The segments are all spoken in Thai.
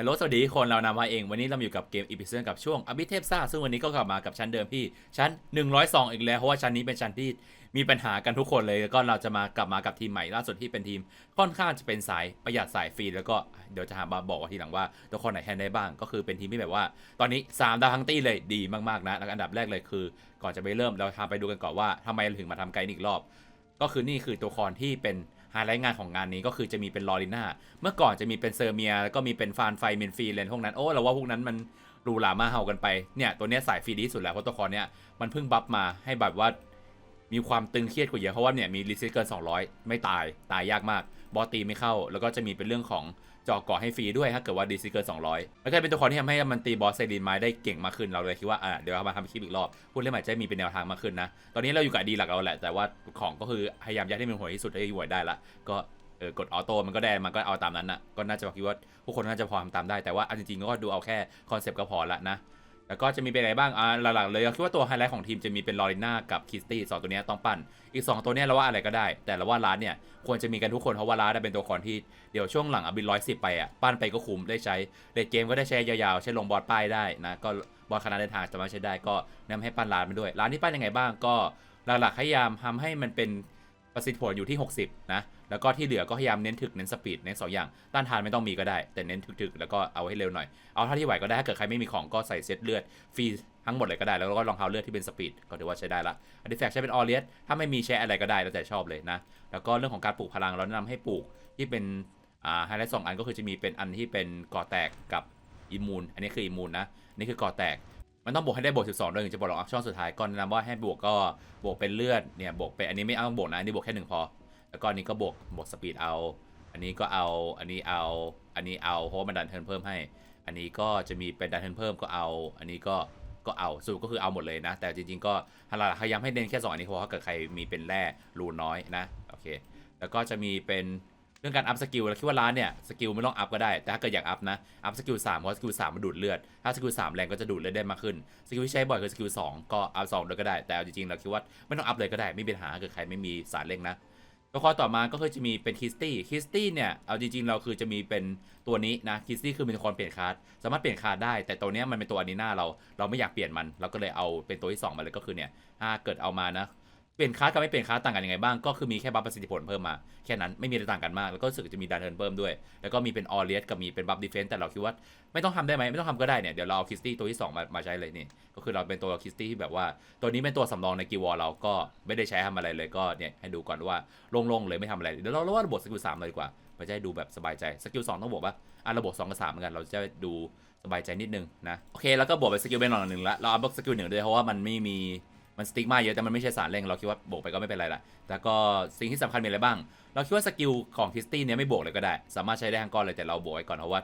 ฮัลโหลสวัสดีคนเรานำมาเอง วันนี้เราอยู่กับเกมอีพิเซนกับช่วงอภิเทพซ่าซึ่งวันนี้ก็กลับมากับชั้นเดิมที่ชั้น 102 อีกแล้ว เพราะว่าชั้นนี้เป็นชั้นที่มีปัญหากันทุกคนเลยแล้วก็เราจะมากลับมากับทีมใหม่ล่าสุดที่เป็นทีมค่อนข้างจะเป็นสายประหยัดสายฟรีแล้วก็เดี๋ยวจะหามาบอกทีหลังว่าตัวคนไหนแทนได้บ้าง ก็คือเป็นทีมที่แบบว่า ตอนนี้ 3 ดาวทั้งตี้เลยดีมากๆนะอันดับแรกเลยคือ ก่อนจะไปเริ่มเราทำไปดูกันก่อนว่าทำไมเราถึงมาทำไกด์อีกรอบ ก็คือนี่คือตัวละครที่เป็น ไฮไลท์งานของงานนี้ก็คือจะมีเป็นลอริน่าเมื่อก่อนจะมีเป็นเซอร์เมียแล้วก็มีเป็นฟานไฟเมนฟีเลนพวกนั้นโอ้เราว่าพวกนั้นมันรูหรามาเฮากันไปเนี่ยตัวเนี้ยสายฟรีดีสุดแล้วเพราะตัวครเนี้ยมันเพิ่งบัฟมาให้แบบว่ามีความตึงเครียดกว่าเยอะเพราะว่าเนี่ยมีรีซิสเกิน 200 ไม่ตายตายยากมาก บอสตีไม่เข้า แล้วก็จะมีเป็นเรื่องของ จอกก่อให้ฟรีด้วยถ้าเกิดว่าดีซิเกิน200แล้วก็เป็นตัวละครที่ทำให้มันตีบอสไซรินไม้ได้เก่งมากขึ้นเราเลยคิดว่าอะเดี๋ยวเรามาทำคลิปอีกรอบพูดเรื่องใหม่จะมีเป็นแนวทางมากขึ้นนะตอนนี้เราอยู่กับดีหลักเราแหละแต่ว่าของก็คือพยายามยัดให้มันห่วที่สุดให้ห่วได้ละก็เออกดออโต้มันก็ได้มันก็เอาตามนั้นนะก็น่าจะคิดว่าผู้คนน่าจะพอทำตามได้แต่ว่าเอาจริงๆก็ดูเอาแค่คอนเซปต์ก็พอละนะ แล้วก็จะมีเป็นอะไรบ้างอ่าหลักๆเลยเราคิดว่าตัวไฮไลท์ของทีมจะมีเป็นลอริน่ากับคิสตี้สองตัวนี้ต้องปั้น อีก 2 ตัวนี้เราว่าอะไรก็ได้ แต่เราว่าร้านเนี่ยควรจะมีกันทุกคนเพราะว่าร้านเนี่ยเป็นตัวละครที่เดี๋ยวช่วงหลังอบินร้อยสิบไปอะปั้นไปก็คุ้มได้ใช้เลดเกมก็ได้ใช้ยาวๆ ใช้ลงบอสป้ายได้นะก็บอสคณะเดินทางสามารถใช้ได้ก็นะนำให้ปั้นร้านไปด้วย ร้านที่ปั้นยังไงบ้างก็หลักๆพยายามทำให้มันเป็นประสิทธิผลอยู่ที่ 60 นะ แล้วก็ที่เหลือก็พยายามเน้นถึกเน้นสปีดเน้นสองอย่าง ต้านทานไม่ต้องมีก็ได้ แต่เน้นถึกๆแล้วก็เอาให้เร็วหน่อย เอาเท่าที่ไหวก็ได้ถ้าเกิดใครไม่มีของก็ใส่เซตเลือดฟรีทั้งหมดเลยก็ได้ แล้วก็รองเท้าเลือดที่เป็นสปีดก็ถือว่าใช้ได้ละอันดิแฟกใช้เป็นออเลียสถ้าไม่มีใช้อะไรก็ได้แล้วแต่ชอบเลยนะ แล้วก็เรื่องของการปลูกพลังเราแนะนำให้ปลูกที่เป็นอ่าไฮไลท์สองอันก็คือจะมีเป็นอันที่เป็นก่อแตกกับอิมูนอันนี้คืออิมมูนนะนี่คือก่อแตกมันต้องบวกให้ได้บวก 12ด้วยถึงจะบวกหรอกช่องสุดท้ายก่อนแนะนำว่าให้บวกก็บวกเป็นเลือดเนี่ยบวกเป็นอันนี้ไม่เอาบวกนะอันนี้บวกแค่หนึ่งพอ แล้วก็อันนี้ก็บวกบวกสปีดเอา อันนี้ก็เอา อันนี้เอา อันนี้เอาเพราะมันดันเทิร์นเพิ่มให้ อันนี้ก็จะมีเป็นดันเทิร์นเพิ่มก็เอา อันนี้ก็ก็เอาสรุปก็คือเอาหมดเลยนะ แต่จริงๆก็ฮาราพยายามให้เน้นแค่สองอันนี้เพราะว่าถ้าเกิดใครมีเป็นแร่รูน้อยนะโอเค แล้วก็จะมีเป็นเรื่องการอัพสกิลเราคิดว่าร้านเนี่ยสกิลไม่ต้องอัพก็ได้ แต่ถ้าเกิดอยากอัพนะอัพสกิลสามเพราะสกิลสามมันดูดเลือด ถ้าสกิลสามแรงก็จะดูดเลือดได้มากขึ้นสกิลที่ใช้บ่อยคือสกิลสองก็อัพสองเลยก็ได้แต่เอาจริงๆเราคิดว่าไม่ต้องอัพเลยก็ได้ไม่มีปัญหาเกิดใครไม่มีสารเร่งนะ ตัวละครต่อมาก็คือจะมีเป็นคิสตี้คิสตี้เนี่ยเอาจริงๆเราคือจะมีเป็นตัวนี้นะคิสตี้คือเป็นตัวละครเปลี่ยนคาร์ดสามารถเปลี่ยนคาร์ดได้ แต่ตัวนี้มันเป็นตัวอันนี้หน้าเราเราไม่อยากเปลี่ยนมัน เราก็เลยเอาเป็นตัวที่ 2 มาเลยก็คือเนี่ยถ้าเกิดเอามานะ เปลี่ยนคาร์ดกับไม่เปลี่ยนคาร์ดต่างกันยังไงบ้าง ก็คือมีแค่บัฟประสิทธิผลเพิ่มมา แค่นั้นไม่มีอะไรต่างกันมาก แล้วก็รู้สึกจะมีดันเทิร์นเพิ่มด้วย แล้วก็มีเป็นออเลียสกับมีเป็นบัฟดีเฟนส์แต่เราคิดว่าไม่ต้องทำได้ไหมไม่ต้องทำก็ได้เนี่ย เดี๋ยวเราเอาคิสตี้ตัวที่สองมามาใช้เลยนี่ ก็คือเราเป็นตัวคิสตี้ที่แบบว่า ตัวนี้เป็นตัวสำรองในกิวอลเราก็ไม่ได้ใช้ทำอะไรเลยก็เนี่ยให้ดูก่อนว่าโล่งๆเลยไม่ทำอะไรเดี๋ยวเราเล่าว่าระบบสกิลสามเลยดีกว่ามันจะได้ดูแบบสบายใจสกิลสองต้องบอกว่าอะระบบสองกับสามเหมือนกันเราจะดูสบายใจนิดนึงนะโอเคแล้วก็บวกไปสกิลเป็นหน่อยหนึ่งละเราเอาบวกสกิลหนึ่งด้วยเพราะว่ามันไม่มี มันสติ๊กมาเยอะแต่มันไม่ใช่สารเร่งเราคิดว่าบวกไปก็ไม่เป็นไรละแล้วก็สิ่งที่สำคัญมีอะไรบ้าง เราคิดว่าสกิลของคิสตี้เนี่ยไม่บวกเลยก็ได้ สามารถใช้ได้ทั้งก้อนเลยแต่เราบวกไว้ก่อนเพราะว่า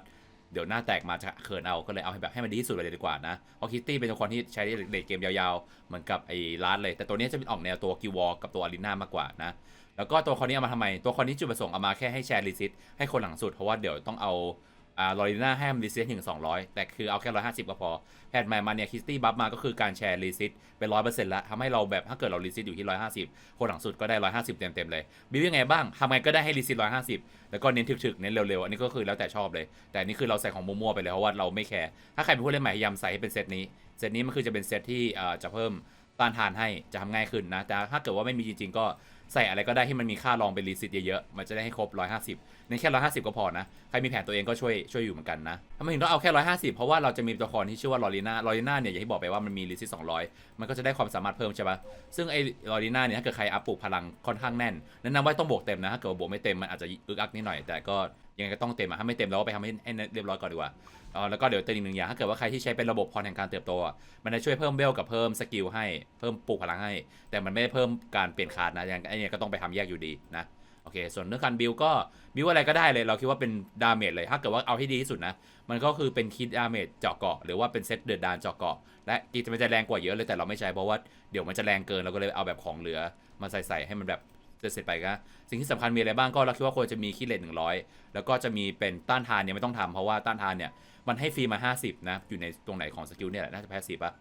เดี๋ยวหน้าแตกมาจะเขินเอาก็เลยเอาให้แบบให้มันดีที่สุดเลยดีกว่านะเพราะคิตตี้เป็นตัวละครที่ใช้เล่นเกมยาวๆเหมือนกับไอ้ลาร์ดเลย แต่ตัวนี้จะเป็นออกแนวตัวกิวอลกับตัวอารีนามากกว่านะแล้วก็ตัวคนนี้เอามาทำไมตัวคนนี้จุดประสงค์เอามาแค่ให้แชร์รีซิตให้คนหลังสุดเพราะว่าเดี๋ยวต้องเอา อ่าลอริน่าให้มรีซิตถึง200แต่คือเอาแค่150ก็พอ แพทใหม่มาเนี่ยคิสตี้บัฟมาก็คือการแชร์รีซิตเป็น100%แล้วทำให้เราแบบถ้าเกิดเรารีซิตอยู่ที่150คนหลังสุดก็ได้150เต็มๆเลยบิวยังไงบ้างทำไงก็ได้ให้รีซิต150แล้วก็เน้นถึกๆเน้นเร็วๆ อันนี้ก็คือแล้วแต่ชอบเลย แต่นี่คือเราใส่ของมั่วๆไปเลยเพราะว่าเราไม่แคร์ถ้าใครเป็นผู้เล่นใหม่พยายามใส่ให้เป็นเซตนี้เซตนี้มันคือจะเป็นเซตที่อ่อจะเพิ่มต้านทานให้จะทำง่ายขึ้นนะแต่ถ้าเกิดว่าไม่มีจริงๆก็ ใส่อะไรก็ได้ที่มันมีค่ารองเป็นรีซิตเยอะๆ มันจะได้ให้ครบ 150 ในแค่ 150 ก็พอนะ ใครมีแผนตัวเองก็ช่วยช่วยอยู่เหมือนกันนะทำไมถึงต้องเอาแค่ 150 เพราะว่าเราจะมีตัวละครที่ชื่อว่าลอรีน่าลอรีน่าเนี่ยอย่างที่บอกไปว่ามันมีรีซิต200 มันก็จะได้ความสามารถเพิ่มใช่ปะซึ่งไอ้ลอรีน่าเนี่ยถ้าเกิดใครอัพปลูกพลังค่อนข้างแน่นแนะนำว่าต้องบวกเต็มนะถ้าเกิดบวกไม่เต็มมันอาจจะอึกอักนิดหน่อยแต่ก็ ยังไงก็ต้องเต็มอะถ้าไม่เต็มเราก็ไปทำให้ให้เรียบร้อยก่อนดีกว่าเออแล้วก็เดี๋ยวเตือนอีกหนึ่งอย่างถ้าเกิดว่าใครที่ใช้เป็นระบบพรแห่งการเติบโตอะมันจะช่วยเพิ่มเวลกับเพิ่มสกิลให้เพิ่มปลูกพลังให้ แต่มันไม่ได้เพิ่มการเปลี่ยนคาร์ดนะอย่างไอ้นี่ก็ต้องไปทำแยกอยู่ดีนะโอเค ส่วนเรื่องการบิลก็บิลอะไรก็ได้เลยเราคิดว่าเป็นดาเมจเลย ถ้าเกิดว่าเอาให้ดีที่สุดนะ มันก็คือเป็นคิดดาเมจเจาะเกาะหรือว่าเป็นเซตเดือดดานเจาะเกาะและกีมันจะแรงกว่าเยอะเลยแต่เราไม่ใช้เพราะว่าเดี๋ยวมันจะแรงเกินเราก็เลยเอาแบบของเหลือมาใส่ใส่ให้มันแบบ จะเสร็จไปก็สิ่งที่สำคัญมีอะไรบ้างก็เราคิดว่าควรจะมีคิดเลทหนึ่งร้อยแล้วก็จะมีเป็นต้านทานเนี่ยไม่ต้องทำเพราะว่าต้านทานเนี่ยมันให้ฟรีมา 50 นะ อยู่ในตรงไหนของสกิลเนี่ยแหละน่าจะแพสซีฟปะ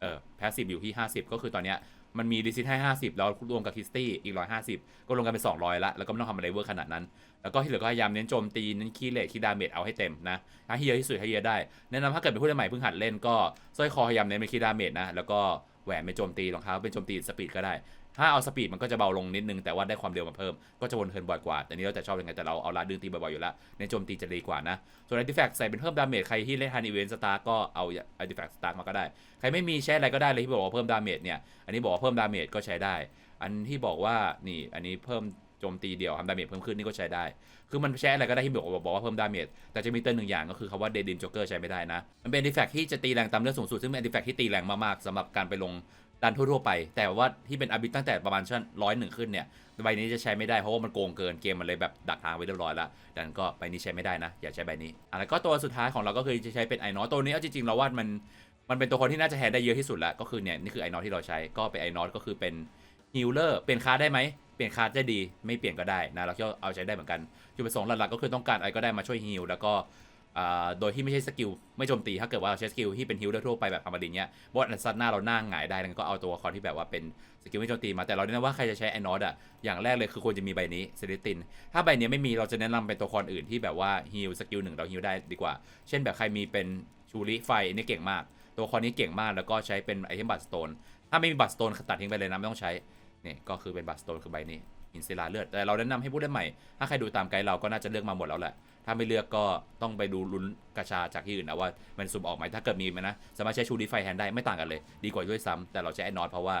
เออแพสซีฟอยู่ที่ 50 ก็คือตอนเนี้ยมันมีดิซิทให้ 50 แล้วรวมกับคิสตี้อีก 150 ก็รวมกันเป็น 200 ละแล้วก็ไม่ต้องทำอะไรเวอร์ขนาดนั้น แล้วก็ที่เหลือก็พยายามเน้นโจมตีเน้นคีเลทคีดาเมจเอาให้เต็มนะถ้าให้เยอะที่สุดให้เยอะได้แนะนำถ้าเกิดเป็นผู้เล่นใหม่เพิ่งหัดเล่นก็สร้อยคอพยายามเน้นเป็นคีดาเมจนะแล้วก็แหวนเป็นโจมตีรองเท้าเป็นโจมตีสปีดก็ได้ ถ้าเอาสปีดมันก็จะเบาลงนิดนึงแต่ว่าได้ความเร็วมาเพิ่มก็จะวนเทินบ่อยกว่า แต่นี้เราจะชอบยังไงแต่เราเอาลาดึงตีบ่อยๆอยู่แล้วในโจมตีจะดีกว่านะ ส่วน artifact ใส่เป็นเพิ่มดาเมจใครที่เล่นฮันอีเวนต์สตาร์ก็เอา artifact สตาร์มาก็ได้ ใครไม่มีใช้อะไรก็ได้เลยที่บอกว่าเพิ่มดาเมจเนี่ยอันนี้บอกว่าเพิ่มดาเมจก็ใช้ได้ อันที่บอกว่านี่อันนี้เพิ่มโจมตีเดียวทำดาเมจเพิ่มขึ้นนี่ก็ใช้ได้ คือมันใช้อะไรก็ได้ที่บอกว่าบอกว่าเพิ่มดาเมจ แต่จะมีเตือนหนึ่งอย่างก็คือคำว่าเดดินจ็อกเกอร์ใช้ไม่ได้นะ มันเป็น artifact ที่จะตีแรงตามเลือดสูงสุด ซึ่งเป็น artifact ที่ตีแรงมากๆสำหรับการไปลง ดันทั่วๆไป แต่ว่าที่เป็นอาบิตตั้งแต่ประมาณชั้นร้อยหนึ่งขึ้นเนี่ยใบนี้จะใช้ไม่ได้เพราะว่ามันโกงเกินเกมมันเลยแบบดักทางไว้เรียบร้อยแล้วดังนั้นก็ใบนี้ใช้ไม่ได้นะ อย่าใช้ใบนี้อะแล้วก็ตัวสุดท้ายของเราก็คือจะใช้เป็นไอนอตตัวนี้เอาจริงๆเราว่ามันมันเป็นตัวคนที่น่าจะแทนได้เยอะที่สุดแล้วก็คือเนี่ยนี่คือไอนอที่เราใช้ก็เป็นไอนอก็คือเป็นฮิลเลอร์เปลี่ยนคาได้ไหมเปลี่ยนคาร์ดได้ดีไม่เปลี่ยนก็ได้นะเราก็เอาใช้ได้เหมือนกันจุดประสงค์หลักๆก็คือต้องการอะไรก็ได้มาช่วยฮิลแล้วก็ โดยที่ไม่ใช่สกิลไม่โจมตีถ้าเกิดว่าเราใช้สกิลที่เป็นฮิลด์ทั่วไปแบบธรรมดาเนี้ยบอสอันซัดหน้าเราหน้าหงายได้แล้วก็เอาตัวละครที่แบบว่าเป็นสกิลไม่โจมตีมาแต่เราแนะนำว่าใครจะใช้ไอ้นอตอะอย่างแรกเลยคือควรจะมีใบนี้เซเลติน ถ้าใบนี้ไม่มีเราจะแนะนำเป็นตัวละครอื่นที่แบบว่าฮิลสกิลหนึ่งเราฮิลได้ดีกว่า เช่นแบบใครมีเป็นชูริไฟอันนี่เก่งมาก ตัวละครนี้เก่งมากแล้วก็ใช้เป็นไอเทมบัตสโตนถ้าไม่มีบัตสโตนตัดทิ้งไปเลยนะไม่ต้องใช้นี่ก็คือเป็นบัตสโตนคือใบนี้ อินซิลาเลือด แต่เราแนะนำให้ผู้เล่นใหม่ ถ้าใครดูตามไกด์เราก็น่าจะเลือกมาหมดแล้วแหละ ถ้าไม่เลือกก็ต้องไปดูลุ้นกระชาจากที่อื่นนะว่ามันสุ่มออกไหมถ้าเกิดมีไหมนะ สามารถใช้ชูริไฟแทนได้ไม่ต่างกันเลย ดีกว่าด้วยซ้ำแต่เราใช้ไอ้นอตเพราะว่า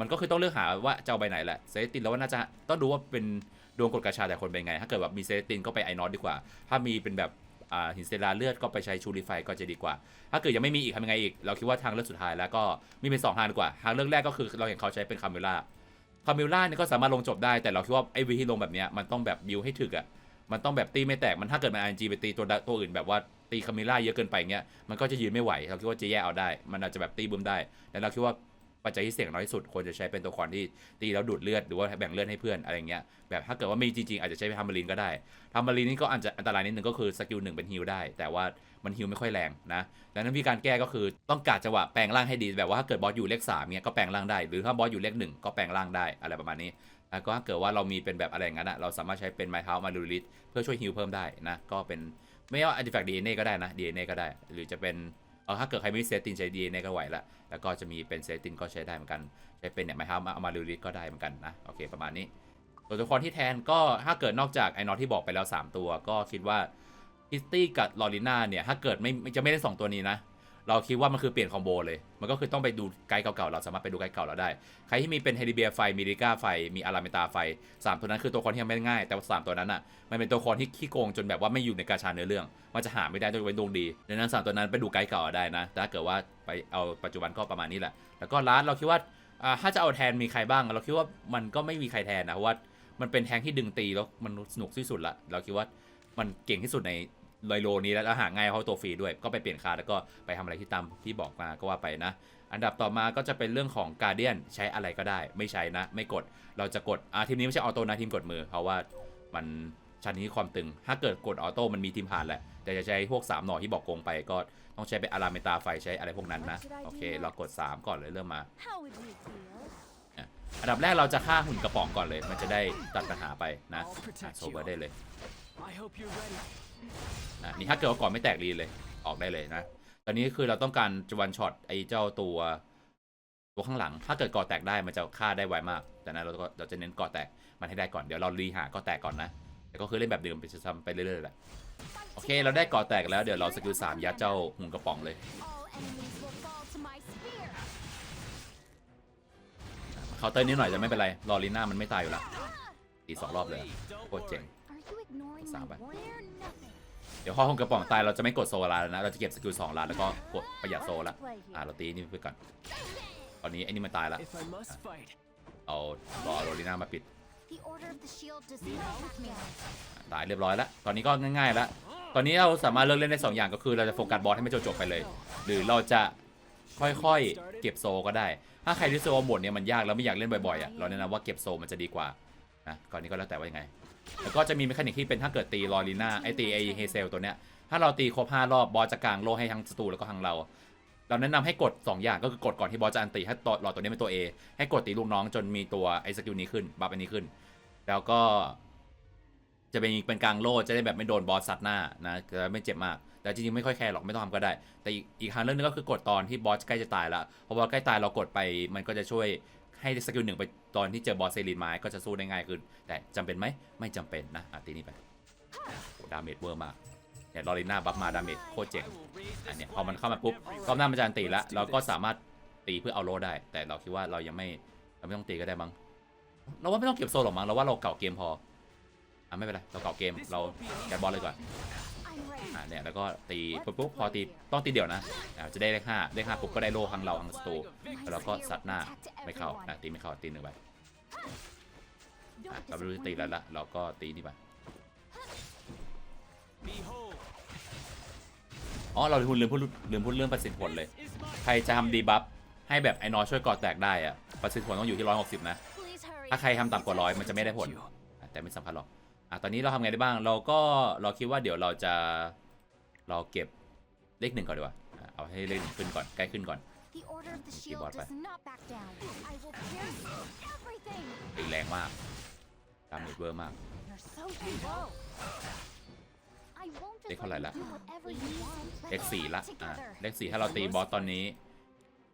มันก็คือต้องเลือกหาว่าจะเอาใบไหนแหละเซตินแล้วว่าน่าจะต้องดูว่าเป็นดวงกดกระชาแต่คนเป็นไง ถ้าเกิดแบบมีเซตินก็ไปไอนอตดีกว่า ถ้ามีเป็นแบบหินเซลาเลือดก็ไปใช้ชูริไฟก็จะดีกว่า ถ้าเกิดยังไม่มีอีกทำยังไงอีก เราคิดว่าทางเลือกสุดท้ายแล้วก็มีเป็นสองทางดีกว่า ทางเลือกแรกก็คือเราเห็นเขาใช้เป็นคาเมล่า คาเมล่าเนี่ยก็สามารถลงจบได้แต่เราคิดว่าไอ้วิธีลงแบบเนี้ยมันต้องแบบบิวให้ถึกอะมันต้องแบบตีไม่แตกมันถ้าเกิดมัน RNG ไปตีตัวตัวอื่นแบบว่าตีคาเมล่าเยอะเกินไปเงี้ยมันก็จะยืนไม่ไหวเราคิดว่าจะแย่เอาได้ มันอาจจะแบบตีบึ้มได้แต่เราคิดว่าปัจจัยที่เสี่ยงน้อยที่สุดควรจะใช้เป็นตัวละครที่ตีแล้วดูดเลือดหรือว่าแบ่งเลือดให้เพื่อนอะไรเงี้ยแบบถ้าเกิดว่ามีจริงๆอาจจะใช้เป็นทัมเบอรีนก็ได้ทัมเบอรีนนี่ก็อาจจะอันตรายนิดนึงก็คือสกิลหนึ่งเป็นฮิลได้ แต่ว่า มันฮิลไม่ค่อยแรงนะดังนั้นวิธีการแก้ก็คือต้องการจังหวะแปลงร่างให้ดีแบบว่าถ้าเกิดบอสอยู่เลขสามเนี้ยก็แปลงร่างได้ หรือถ้าบอสอยู่เลขหนึ่งก็แปลงร่างได้อะไรประมาณนี้แล้วก็ถ้าเกิดว่าเรามีเป็นแบบอะไรอย่างนั้นอะเราสามารถใช้เป็นไม้เท้ามาดูลิสเพื่อช่วยฮิลเพิ่มได้นะก็เป็นไม่ว่าอันติแฟกดีเอ็นเอก็ได้นะดีเอ็นเอก็ได้ หรือจะเป็นเออถ้าเกิดใครไม่มีเซตินใช้ดีเอ็นเอก็ไหวละแล้วก็จะมีเป็นเซตินก็ใช้ได้เหมือนกันใช้เป็นเนี่ยไม้เท้ามาเอามาดูลิสก็ได้เหมือนกันนะโอเคประมาณนี้ตัวละครที่แทนก็ถ้าเกิดนอกจากไอ้นอตที่บอกไปแล้ว 3 ตัว ก็คิดว่า คิสตี้กับลอริน่าเนี่ย ถ้าเกิดไม่จะไม่ได้ 2 ตัวนี้นะ เราคิดว่ามันคือเปลี่ยนคอมโบเลย มันก็คือต้องไปดูไกด์เก่าๆ เราสามารถไปดูไกด์เก่าเราได้ ใครที่มีเป็นเฮลิเบียไฟมิริก้าไฟ มีอาราเมตาไฟ 3 ตัวนั้นคือตัวละครที่ยังไม่ง่าย แต่ว่าสามตัวนั้นอะ มันเป็นตัวละครที่ขี้โกงจนแบบว่าไม่อยู่ในกาชาเนื้อเรื่อง มันจะหาไม่ได้ต้องเป็นดวงดีดังนั้นสามตัวนั้นไปดูไกด์เก่าเอาได้นะ แต่ถ้าเกิดว่าไปเอาปัจจุบันก็ประมาณนี้แหละ แล้วก็ร้านเราคิดว่าอ่าถ้าจะเอาแทนมีใครบ้าง เราคิดว่ามันก็ไม่มีใครแทนนะเพราะว่ามันเป็นแทงที่ดึงตีแล้วมันสนุกที่สุดละเราคิดว่ามันเก่งที่สุดใน ไลโลนี้แล้วหาง่ายเพราะตัวฟรีด้วย ก็ไปเปลี่ยนคาร์แล้วก็ไปทำอะไรที่ตามที่บอกมาก็ว่าไปนะ อันดับต่อมาก็จะเป็นเรื่องของการเดียนใช้อะไรก็ได้ ไม่ใช้นะ ไม่กดเราจะกดอ่าทีมนี้ไม่ใช่ออโต้นะทีมกดมือ เพราะว่ามันชั้นนี้ความตึง ถ้าเกิดกดออโต้มันมีทีมผ่านแหละ แต่จะใช้พวก 3 หน่อที่บอกโกงไปก็ต้องใช้เป็นอาราเมตาไฟใช้อะไรพวกนั้นนะ โอเค เรากด 3 ก่อนเลยเริ่มมา อันดับแรกเราจะฆ่าหุ่นกระป๋องก่อนเลย มันจะได้ตัดปัญหาไปนะโซเบอร์ได้เลย นะนี่ถ้าเกิดว่าก่อนไม่แตกรีเลยออกได้เลยนะ ตอนนี้คือเราต้องการจะวันช็อตไอ้เจ้าตัวตัวข้างหลัง ถ้าเกิดก่อแตกได้มันจะฆ่าได้ไวมาก แต่นั้นเราก็เราจะเน้นก่อแตกมันให้ได้ก่อนเดี๋ยวเรารีหาก่อแตกก่อนนะแต่ก็คือเล่นแบบเดิมไปซ้ำไปเรื่อยๆแหละโอเค เราได้ก่อแตกแล้วเดี๋ยวเราสกิลสามยัดเจ้าหุ่นกระป๋องเลย เคาน์เตอร์นิดหน่อยจะไม่เป็นไรรอลีน่ามันไม่ตายอยู่แล้วตีสองรอบเลยโคตรเจ๋ง Are you ignoring my Sao vậy? warning or nothing? เดี๋ยวพอหุ่นกระป๋องตายเราจะไม่กดโซลาแล้วนะ เราจะเก็บสกิลสองลาแล้วก็กดประหยัดโซละ Play อ่า here. เราตีนี่ไปก่อน ตอนนี้ไอ้นี่มันตายละ If I must fight, เอารอโรลิน่ามาปิด The order of the shield does not have me. ตายเรียบร้อยแล้ว ตอนนี้ก็ง่ายๆแล้ว ตอนนี้เราสามารถเลือกเล่นได้ 2 อย่างก็คือเราจะโฟกัสบอสให้ไม่จบๆไปเลย หรือเราจะค่อยๆ เก็บโซก็ได้ ถ้าใครที่โซหมดเนี่ยมันยากแล้วไม่อยากเล่นบ่อยๆอะ เราแนะนำว่าเก็บโซมันจะดีกว่านะก่อนนี้ก็แล้วแต่ว่ายังไง แล้วก็จะมีเมคานิกที่เป็นถ้าเกิดตีลอรีน่าไอตีไอเฮเซลตัวเนี้ยถ้าเราตีครบ5รอบบอสจะกางโลให้ทั้งศัตรูแล้วก็ทั้งเรา เราแนะนำให้กด 2 อย่างก็คือกดก่อนที่บอสจะอันตีให้ตัวหลอดตัวนี้เป็นตัว A ให้กดตีลูกน้องจนมีตัวไอสกิลนี้ขึ้นบัฟอันนี้ขึ้น แล้วก็ จะเป็นเป็นกลางโลจะได้แบบไม่โดนบอสซัดหน้านะจะไม่เจ็บมาก แต่จริงๆไม่ค่อยแคร์หรอกไม่ต้องทำก็ได้ แต่อีกอีกทางเรื่องนึงก็คือกดตอนที่บอสใกล้จะตายแล้วเพราะว่าใกล้ตายเรากดไปมันก็จะช่วย ให้สกิลหนึ่งไปตอนที่เจอบอสเซรีนไม้ก็จะสู้ได้ง่ายขึ้น แต่จำเป็นไหมไม่จำเป็นนะอะตีนี้ไปโอ้ดาเมจเวอร์มากเนี่ยลอริน่าบัฟมาดาเมจโคตรเจ๋งอันเนี้ยพอมันเข้ามาปุ๊บรอบหน้ามันจะอันตีแล้วเราก็สามารถตีเพื่อเอาโลได้ แต่เราคิดว่าเรายังไม่เราไม่ต้องตีก็ได้มั้งเราว่าไม่ต้องเก็บโซลหรอกมั้งเราว่าเราเก่าเกมพออะไม่เป็นไรเราเก่าเกมเราแกะบอลเลยดีกว่า I'm ready. อะเนี่ยแล้วก็ตีปุ๊บปุ๊บพอตีต้องตีเดี่ยวนะอะจะได้เลขห้าเลขห้าปุ๊บก็ได้โลทั้งเราทั้งสตูแล้วก็สัตว์หน้าไม่เข้าอะตีไม่เข้าตีหนึ่งไป Don't อะเราไม่รู้จะตี disappoint อะไร me. ละเราก็ตีนี่ไป Behold, อ๋อเราลืมพูดลืมพูดลืมพูดเรื่องประสิทธิผลเลย is my ใครจะทำดีบัฟให้แบบไอ้นอช่วยกอดแตกได้อะประสิทธิผลต้องอยู่ที่ร้อยหกสิบนะ Please hurry. ถ้าใครทำต่ำกว่าร้อยมันจะไม่ได้ผลอะแต่ไม่สำคัญหรอก อะตอนนี้เราทำไงได้บ้าง เราก็เราคิดว่าเดี๋ยวเราจะเราเก็บเลขหนึ่งก่อนดีกว่าอะเอาให้เลขหนึ่งขึ้นก่อนใกล้ขึ้นก่อน The order of the shield Keyboard does not back down. I will pierce everything. ตีแรงมากดาเมจเวอร์มาก You're so slow. I won't just เลขเท่าไหร่ let ละ you do whatever you want. เลข Let's สี่ละ fight อะ together. เลขสี่ถ้าเราตีบอสตอนนี้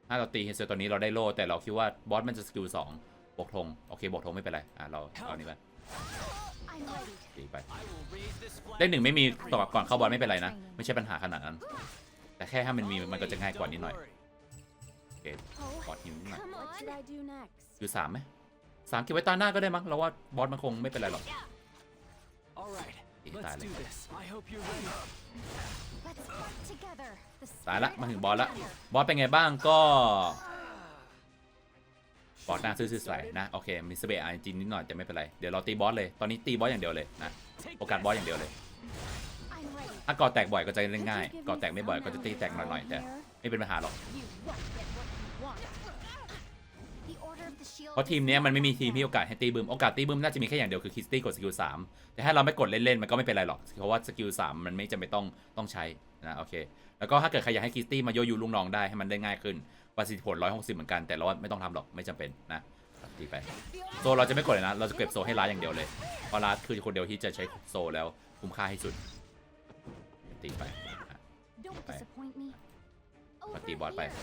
ถ้าเราตีเฮเซอร์ตอนนี้เราได้โล่แต่เราคิดว่าบอสมันจะสกิลสองบวกธงโอเคบวกธงไม่เป็นไร อะ เราเอาอันนี้ไป I'm ready. ตีไป I will raise this flag. เลขหนึ่งไม่มีต่อก่อนเข้าบอลไม่เป็นไรนะ ไม่ใช่ปัญหาขนาดนั้น แต่แค่ถ้ามันมีมันก็จะง่ายกว่านิดหน่อย Don't worry. โอเค Oh, บอสทีมนิดหน่อย come on. What should I do next? อยู่สามไหมสามเก็บไว้ตาหน้าก็ได้มั้งเราว่าบอสมันคงไม่เป็นไรหรอก All right, Ý let's tài do này. this. I hope you're ready. Let's fight together. The ตายละ spirit มา of ถึงบอสละ together. บอสเป็นไงบ้างก็ บอสหน้าซื่อๆใสนะโอเคมีสเปรย์อาจริงนิดหน่อยแต่ไม่เป็นไรเดี๋ยวเราตีบอสเลยตอนนี้ตีบอสอย่างเดียวเลยนะโอกาสบอสอย่างเดียวเลยถ้ากอแตกบ่อยก็จะเล่นง่าย you give กอแตกไม่บ่อยก็จะตีแตกหน่อยๆแต่ไม่เป็นปัญหาหรอกเพราะทีมเนี้ยมันไม่มีทีมที่โอกาสให้ตีบึมโอกาสตีบึมน่าจะมีแค่อย่างเดียวคือคิสตี้กดสกิลสามแต่ถ้าเราไม่กดเล่นๆมันก็ไม่เป็นไรหรอกเพราะว่าสกิลสามมันไม่จำเป็นต้องต้องใช้นะโอเคแล้วก็ถ้าเกิดใครอยากให้คิสตี้มาโยยูลุงน้องได้ให้มันได้ง่ายขึ้น ประสิทธิผล 160 เหมือนกันแต่เราว่าไม่ต้องทำหรอกไม่จำเป็นนะตีไปโซเราจะไม่กดเลยนะ เราจะเก็บโซให้ร้านอย่างเดียวเลยเพราะร้านคือคนเดียวที่จะใช้โซแล้วคุ้มค่าให้สุดตีไปอะ Don't Phải. disappoint me. มา Over ตีบอสไป here.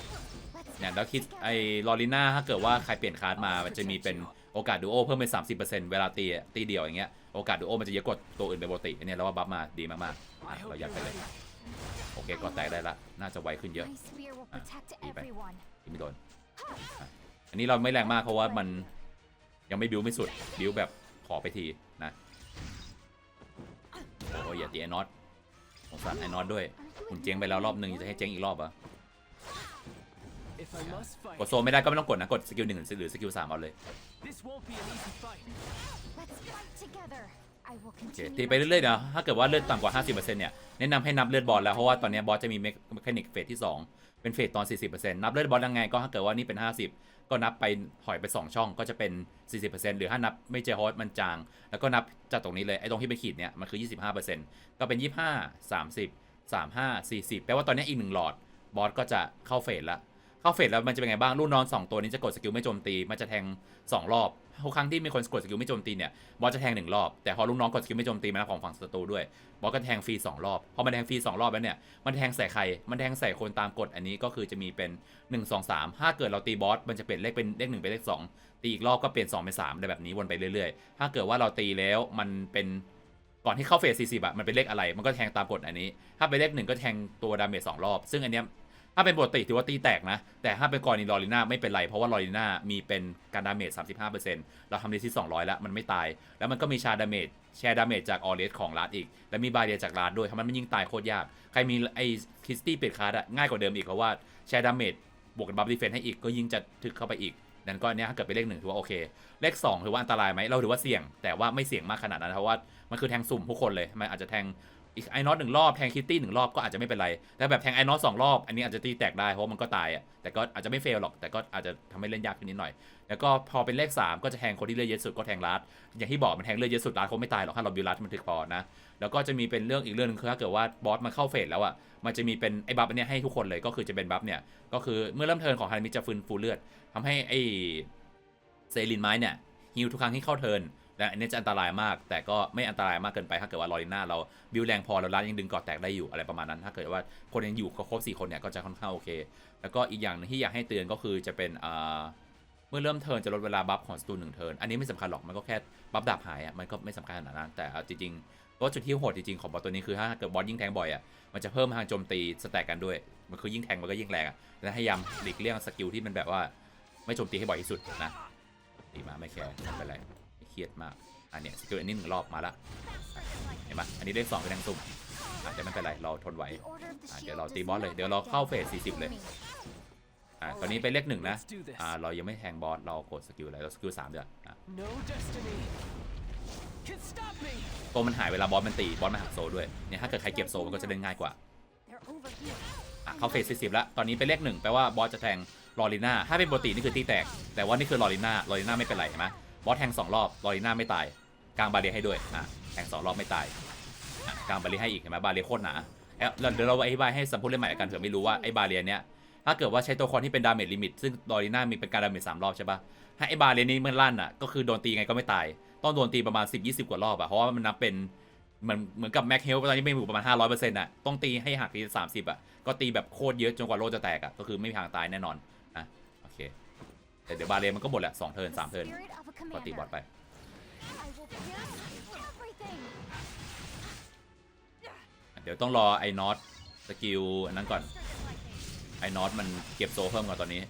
Let's เนี่ย fight แล้วคิด together. ไอ้ลอริน่าถ้าเกิดว่าใครเปลี่ยนคาร์ดมามันจะมีเป็นโอกาสดูโอเพิ่มเป็น 30%เวลาตีอะตีเดียวอย่างเงี้ยโอกาสดูโอมันจะเยอะกว่าตัวอื่นเป็นปกติอันเนี้ยเราว่าบัฟมาดีมากๆอะ I เรา hope ยัด you're ไปเลย ready. โอเคก็แตกได้ละ น่าจะไวขึ้นเยอะ My spear will Ah, protect đi vậy. everyone. ที่ไม่โดนอะอันนี้เราไม่แรงมากเพราะว่ามันยังไม่บิวไม่สุด บิวแบบขอไปทีนะ โอ้ยอย่าตีไอ้น็อตสงสารไอ้น็อตด้วย Are you คุณเจ๊งไปแล้วรอบหนึ่งจะให้เจ๊งอีกรอบเหรอะ If I must กด fight, โซไม่ได้ก็ไม่ต้องกดนะ กดสกิลหนึ่งหรือสกิลสามเอาเลย โอเคตีไปเรื่อยๆเนะถ้าเกิดว่าเลือดต่ำกว่า 50%เนี่ยแนะนำให้นับเลือดบอลแล้วเพราะว่าตอนนี้บอสจะมีเมคานิกเฟสที่ 2 เป็นเฟสตอน 40%นับเลือดบอลยังไงก็ถ้าเกิดว่านี่เป็น 50 ก็นับไปถอยไป 2 ช่องก็จะเป็น 40%หรือถ้านับไม่เจอโฮสมันจาง แล้วก็นับจากตรงนี้เลยไอ้ตรงที่เป็นขีดเนี่ยมันคือ 25%ก็เป็น 25 30 35 40 แปลว่าตอนนี้อีกหนึ่งหลอดบอสก็จะเข้าเฟสละเข้าเฟสแล้วมันจะเป็นไงบ้างรุ่นน้องสองตัวนี้จะกดสกิลไม่โจมตีมันจะแทง 2 รอบ ทุกครั้งที่มีคนกดสกิลไม่โจมตีเนี่ยบอสจะแทงหนึ่งรอบแต่พอลูกน้องกดสกิลไม่โจมตีมาแล้วของฝั่งศัตรูด้วยบอสก็แทงฟรีสองรอบพอมันแทงฟรีสองรอบแล้วเนี่ยมันแทงใส่ใคร มันแทงใส่คนตามกฎอันนี้ก็คือจะมีเป็น1 2 3ถ้าเกิดเราตีบอสมันจะเปลี่ยนเลขเป็นเลขหนึ่งเป็นเลขสองตีอีกรอบก็เปลี่ยน2เป็น3ได้แบบนี้วนไปเรื่อยๆ ถ้าเกิดว่าเราตีแล้วมันเป็นก่อนที่เข้าเฟส40อะมันเป็นเลขอะไร มันก็แทงตามกฎอันนี้ ถ้าเป็นเลขหนึ่งก็แทงตัวดาเมจสองรอบ ซึ่งอันเนี้ย ถ้าเป็นปกติถือว่าตีแตกนะ แต่ถ้าเป็นกรณีลอริน่าไม่เป็นไร เพราะว่าลอริน่ามีเป็นการดาเมจ 35%เราทำดีที่200 แล้ว มันไม่ตาย แล้วมันก็มีชาดาเมจแชร์ดาเมจจากออเรสของลาดอีก และมีบาเรียจากลาดด้วยทำให้มันยิ่งตายโคตรยาก ใครมีไอ้คริสตี้เปิดคาร์ดง่ายกว่าเดิมอีกเพราะว่าแชร์ดาเมจบวกกับบัฟดีเฟนให้อีกก็ยิ่งจะทึกเข้าไปอีกนั่นก็อันเนี้ยถ้าเกิดเป็นเลขหนึ่งถือว่าโอเค เลขสองถือว่าอันตรายไหมเราถือว่าเสี่ยง แต่ว่าไม่เสี่ยงมากขนาดนั้นเพราะว่ามันคือแทงสุ่มทุกคนเลยมันอาจจะแทง อีกไอ้น็อตหนึ่งรอบแทงคิตตี้หนึ่งรอบก็อาจจะไม่เป็นไรแต่แบบแทงไอ้น็อตสองรอบอันนี้อาจจะตีแตกได้เพราะมันก็ตายอะแต่ก็อาจจะไม่เฟลหรอกแต่ก็อาจจะทำให้เล่นยากขึ้นนิดหน่อย แล้วก็พอเป็นเลข 3 ก็จะแทงคนที่เลือดเยอะสุดก็แทงลัดอย่างที่บอกมันแทงเลือดเยอะสุดลัดคงไม่ตายหรอกถ้าเราบิวลัดมันถึกพอนะแล้วก็จะมีเป็นเรื่องอีกเรื่องหนึงคือถ้าเกิดว่าบอสมาเข้าเฟสแล้วอะมันจะมีเป็นไอ้บัฟอันเนี้ยให้ทุกคนเลยก็คือจะเป็นบัฟเนี่ยก็คือเมื่อเริ่มเทิร์นของฮานามิจะฟื้นฟูเลือดทำให้ไอ้เซรินไม้เนี่ยฮิวทุกครั้งที่เข้าเทิร์น และอันนี้จะอันตรายมาก แต่ก็ไม่อันตรายมากเกินไปถ้าเกิดว่าลอริน่าเราบิวแรงพอแล้วลัดยังดึงกอดแตกได้อยู่อะไรประมาณนั้น ถ้าเกิดว่าคนยังอยู่ครบสี่คนเนี่ยก็จะค่อนข้างโอเค แล้วก็อีกอย่างนึงที่อยากให้เตือนก็คือจะเป็นอ่าเมื่อเริ่มเทิร์นจะลดเวลาบัฟของสตูนหนึ่งเทิร์นอันนี้ไม่สำคัญหรอกมันก็แค่บัฟดาบหายอะมันก็ไม่สำคัญขนาดนั้นแต่จริงๆตัวจุดที่โหดจริงๆของบอสตัวนี้คือถ้าเกิดบอสยิ่งแทงบ่อยอะมันจะเพิ่มทางโจมตีสแต็กกันด้วย มันคือยิ่งแทงมันก็ยิ่งแรงอะและพยายามหลีกเลี่ยงสกิลที่มันแบบว่า ไม่โจมตีให้บ่อยที่สุดนะตีมาไม่แคร์ไม่เป็นไร เครียดมาก อันเนี้ยสกิลอันนี้หนึ่งรอบมาละเห็นปะอันนี้เลขสองเป็นแรงสุ่มอาจจะไม่เป็นไรเราทนไหว The order of the อะ shield เดี๋ยวเรา does ตีบอสเลย not เดี๋ยวเรา back เข้า down. เฟส40 เลย Trust me. อะตอนนี้เป็นเลขหนึ่งนะ Let's do this. อ่าเรายังไม่แทงบอสเรากดสกิลอะไรเราสกิลสามเดือนอะ No destiny can stop me. ตัวมันหายเวลาบอสมันตีบอสมันหักโซด้วยเนี่ยถ้าเกิดใครเก็บโซมันก็จะเล่นง่ายกว่า They're over here. อะเข้าเฟส40แล้วตอนนี้เป็นเลขหนึ่งแปลว่าบอสจะแทงลอริน่าถ้าเป็นปกตินี่คือตีแตก แต่ว่านี่คือลอริน่าลอริน่าไม่เป็นไรเห็นไหม บอสแทงสองรอบลอริน่าไม่ตาย กลางบาเรียให้ด้วยอะแทงสองรอบไม่ตายอะกลางบาเรียให้อีกเห็นไหมบาเรียโคตรหนาเอ๊ะเดี๋ยวเราอธิบายให้สัมพูดเล่นใหม่กันเผื่อไม่รู้ว่าไอ้บาเรียเนี้ยถ้าเกิดว่าใช้ตัวคอนที่เป็นดาเมจลิมิตซึ่งลอริน่ามีเป็นการดาเมจสามรอบใช่ปะถ้ไอ้บาเรียนี้มันลั่นอะก็คือโดนตีไงก็ไม่ตาย ต้องโดนตีประมาณ 10-20 กว่ารอบอะเพราะว่ามันนับเป็นเหมือนเหมือนกับแม็กเฮลตอนนี้ไม่อยู่ประมาณ 500%อะต้องตีให้หักทีสามสิบอะก็ตีแบบโคตรเยอะจนกว่าโลจะแตกอะก็คือไม่มีทางตายแน่นอน แต่เดี๋ยวบาเลมันก็หมดแหละสองเทิร์น The สามเทิร์น spirit of a ก็ตีบอส commander. ไป I will pierce everything. เดี๋ยวต้องรอไอ้น็อตสกิลอันนั้นก่อนไอ้น็อตมันเก็บโซเพิ่มก่อนตอนนี้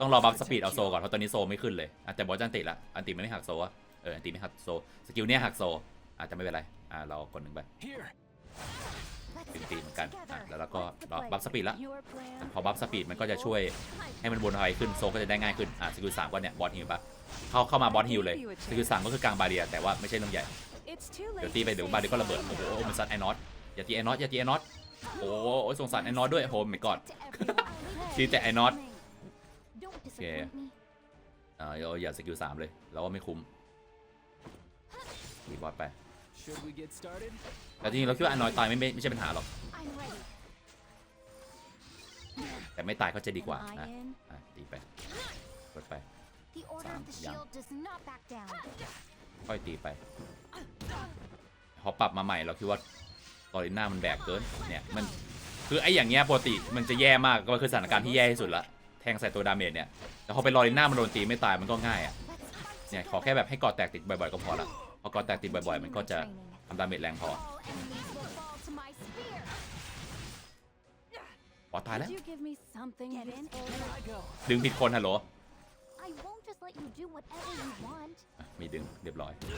ต้องรอบัฟสปีดเอาโซก่อนเพราะตอนนี้โซไม่ขึ้นเลยอะแต่บอสจันติละอันติมันไม่หักโซอะเอออันติไม่หักโซสกิลเนี้ยหักโซอาจจะไม่เป็นไรอะเรากดหนึ่งไป Here. Let's ตี get ตีเหมือนกัน together. อะแล้วเราก็ What's the รอ plan? บัฟสปีดละ Your plan? พอบัฟสปีดมันก็จะช่วยให้มันบนไวขึ้นโซก็จะได้ง่ายขึ้นอะสกิลสามก็เนี่ยบอสฮิลปะเข้าเข้ามาบอสฮิลเลยสกิลสามก็คือกลางบาเรียแต่ว่าไม่ใช่เรื่องใหญ่ It's too late เดี๋ยวตีไปเดี๋ยวบาเรียก็ระเบิดโอ้โหมันซัดไอ้น็อตอย่าตีไอ้น็อตอย่าตีไอ้น็อตโอ้โหสงสารไอ้น็อตด้วยโอ้โหไม่กอด To everyone. ตีแต่ไอ้น็อต Don't disappoint me. อ่าเราอย่าสกิลสามเลยเราว่าไม่คุ้มตีบอสไป Should we get started? แต่จริงๆเราคิดว่าไอ้น็อตตายไม่ไม่ไม่ใช่ปัญหาหรอก I'm ready. แต่ไม่ตายก็จะดีกว่า Am I นะ in? อะตีไปกดไป The order of the Sam, yeah. shield does not back down. ค่อยตีไปพอปรับมาใหม่เราคิดว่าตอริน่ามันแบกเกินเนี่ยมันคือไอ้อย่างเงี้ยปกติมันจะแย่มากก็คือสถานการณ์ที่แย่ที่สุดละแทงใส่ตัวดาเมจเนี่ยแต่พอเป็นลอริน่ามันโดนตีไม่ตายมันก็ง่ายอะ Let's fight เนี่ยขอแค่แบบให้กอดแตกติดบ่อยๆก็พอละ พอกอแตกติดบ่อยๆ มันก็จะทำดาเมจแรงพอพอตายแล้ว ดึงผิดคนฮัลโหล I won't just let you do whatever you want. อะมีดึงเรียบร้อยม่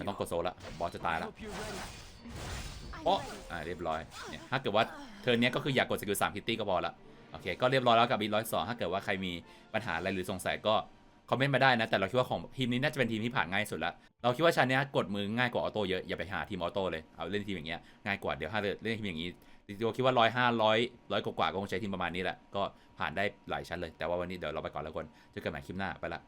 you. ต้องกดโซละบอสจะตายละโอ้อ่าเรียบร้อยเนี่ยถ้าเกิดว่าเทิร์นเนี้ยก็คืออยากกดสกิลสามคิตตี้ก็พอละโอเคก็เรียบร้อยแล้วกับบีร้อยสองถ้าเกิดว่าใครมีปัญหาอะไรหรือสงสัยก็ คอมเมนต์มาได้นะ แต่เราคิดว่าของทีมนี้น่าจะเป็นทีมที่ผ่านง่ายสุดละเราคิดว่าชันเนี้ยกดมือง่ายกว่าออโต้เยอะอย่าไปหาทีมออโต้เลยเอาเล่นทีมอย่างเงี้ยง่ายกว่าเดี๋ยวถ้าเล่นทีมอย่างงี้ตัวคิดว่าร้อยห้าร้อยร้อยกว่าก็คงใช้ทีมประมาณนี้แหละก็ผ่านได้หลายชั้นเลยแต่ว่าวันนี้เดี๋ยวเราไปก่อนแล้วกันเจอกันใหม่คลิปหน้าไปละ